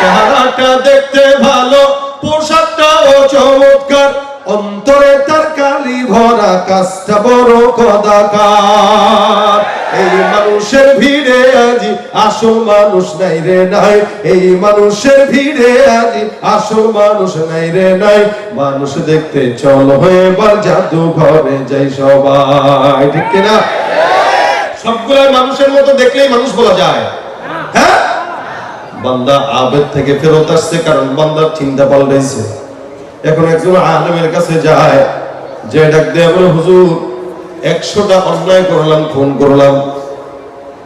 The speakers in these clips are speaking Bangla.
চেহারাটা দেখতে ভালো, পোশাকটাও চমৎকার। অন্তরে তার কালি ভরা কাজটা বড় কদাকার এই মানুষের ভিড়ে আজি আসল মানুষ নাই রে নাই। এই মানুষের ভিড়ে আজি আসল মানুষ নাই রে নাই। মানুষ দেখতে চল হয়ে বার জাদু ঘরে যাই সবাই। ঠিক কিনা? সবগুলো মানুষের মতো দেখলেই মানুষ বলা যায়। বান্দা আবেদ থেকে ফেরত আসছে কারণ বান্দার চিন্তা পাল্টাইছে। এখন একজন আলেমের কাছে যায়, যে ডাক দিয়ে বলে, হুজুর, একশোটা অন্যায় করলাম, খুন করলাম।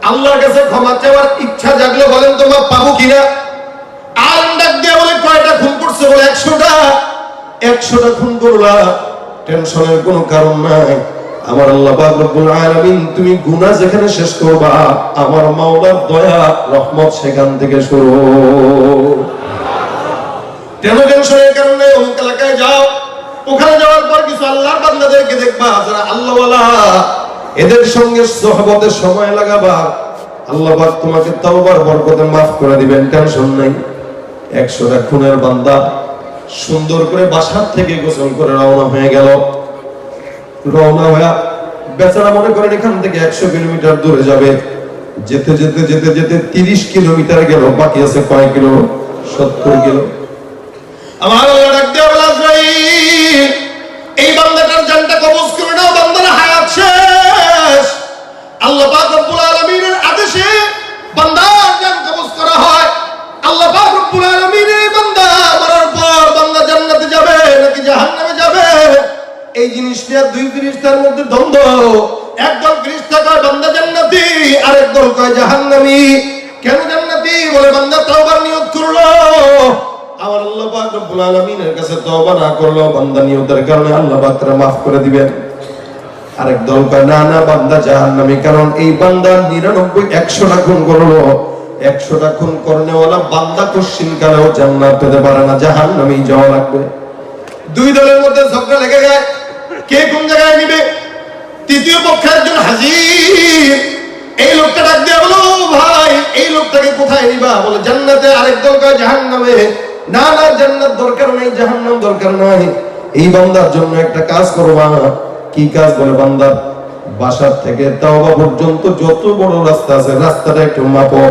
আল্লাহর কাছে ক্ষমা চাওয়ার ইচ্ছা জাগলে বলেন তোমার পাবো কিনা? আলেম ডাক দিয়ে বলে, কয়টা খুন করছে? বলে, একশোটা। একশোটা খুন করলা টেনশনের কোনো কারণ নাই। আমার আল্লাহ রব্বুল আলামিন, তুমি গুনাহ যেখানে শেষ করবা, আমার মাওলার দয়া, রহমত সেখান থেকে শুরু। কেন যাওয়ার পর এদের সঙ্গে সময় লাগাবা। আল্লাহ তোমাকে মাফ করে দিবেন একশোটা খুনের বান্দা সুন্দর করে বাসার থেকে গোসল করে রওনা হয়ে গেল। রওনা হয়ে বেচারা মনে করেন এখান থেকে একশো কিলোমিটার দূরে যাবে। যেতে যেতে যেতে যেতে তিরিশ কিলোমিটার গেল, বাকি আছে কয়েক কিলো? সত্তর কিলো। আমার এই জিনিসটা দুই ফিরিস্তার মধ্যে দ্বন্দ্ব। একদল ফিরিস্তা কয়, বান্দা জান্নাতি আরেক দল কয়, জাহান্নামী কেন জান্নাতি? বলে, বান্দা তওবার নিয়ত করল। আমার আল্লাহ পাক রব্বুল আলামিনের কাছে তওবা না করল বান্দা নিয়তের কারণে আল্লাহ পাক তারা মাফ করে দিবেন। আরেক দল কয়, না না, বান্দা জাহান্নামী, কারণ এই বান্দা 99 100টা খুন করল। 100টা খুন করনেওয়ালা বান্দা কোশ্চিন কালেও জান্নাত পেতে পারে না। জাহান্নামী যাওয়া লাগবে। দুই দলের মধ্যে ঝগড়া লেগে যায়। কে কোন জায়গায় নিবে? তৃতীয় পক্ষে একজন হাজির। এই লোকটা ডাক দিয়ে বলো ভাই, এই লোকটাকে কোথায় নিবা? বলে, জান্নাতে আরেক দল কয় জাহান্নামে। না না, জান্নাত দরকার নাই, জাহান্নাম দরকার নাই। এই বান্দার জন্য একটা কাজ করবা কি কাজ? বলে, বান্দার বাসার থেকে তাওবা পর্যন্ত যত বড় রাস্তা আছে, রাস্তাটা একটু মাপো।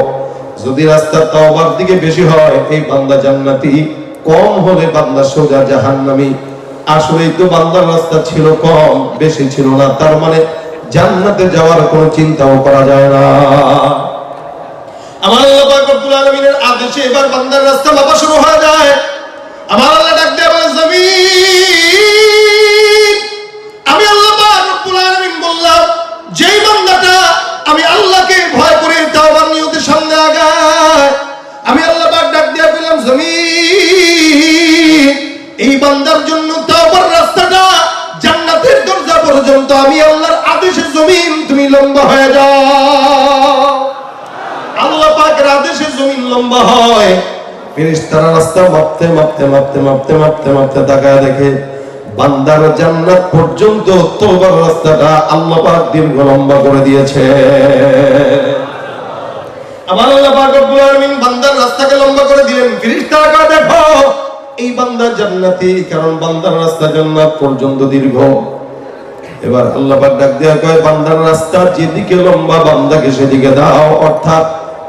যদি রাস্তা তাওবার দিকে বেশি হয়, এই বান্দা জান্নাতি, কম হলে বান্দা সোজা জাহান্নামী। আসলেই তো বান্দার রাস্তা ছিল কম, বেশি ছিল না। তার মানে জান্নাতে যাওয়ার কোনো চিন্তাও করা যায় না। আমার আল্লাহ পাক রব্বুল আলামিনের আদেশে এবার বান্দার রাস্তা মাপা শুরু হয়ে যায়। আমার আল্লাহ ডাক দিয়ে বলে, জমিন। আমি আল্লাহ পাক রব্বুল আলামিন বললাম, যেই বান্দাটা আমি আল্লাহকে ভয় করে তাওবার নিয়তের সামনে আগায়, আমি আল্লাহ পাক ডাক দিয়ে বললাম, জমিন। এই বান্দার জন্য লম্বা হয়ে যাও। আল্লাহ পাকের আদেশে জমিন লম্বা হয়। ফেরেশতারা রাস্তা মাপতে মাপতে মাপতে মাপতে মাপতে মাপতে তাকায় দেখে, বান্দার জান্নাত পর্যন্ত তওবার রাস্তাটা আল্লাহ পাক দীর্ঘ লম্বা করে দিয়েছে। আমার আল্লাহ পাক রব্বুল আলামিন বান্দার রাস্তাকে লম্বা করে দিলেন। ফেরেশতারা কয়, দেখো, এই বান্দা জান্নাতি কারণ বান্দার রাস্তা জান্নাত পর্যন্ত দীর্ঘ। এবার আল্লাহ পাক ডাক দেয়া কয়, বান্দার রাস্তা যেদিকে লম্বা বান্দাকে সেদিকে দাও। অর্থাৎ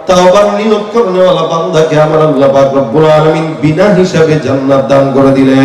তাওবার নিয়ত করনেওয়ালা বান্দাকে আমার আল্লাহ পাক রব্বুল আলামিন বিনা হিসাবে জান্নাত দান করে দিলেন।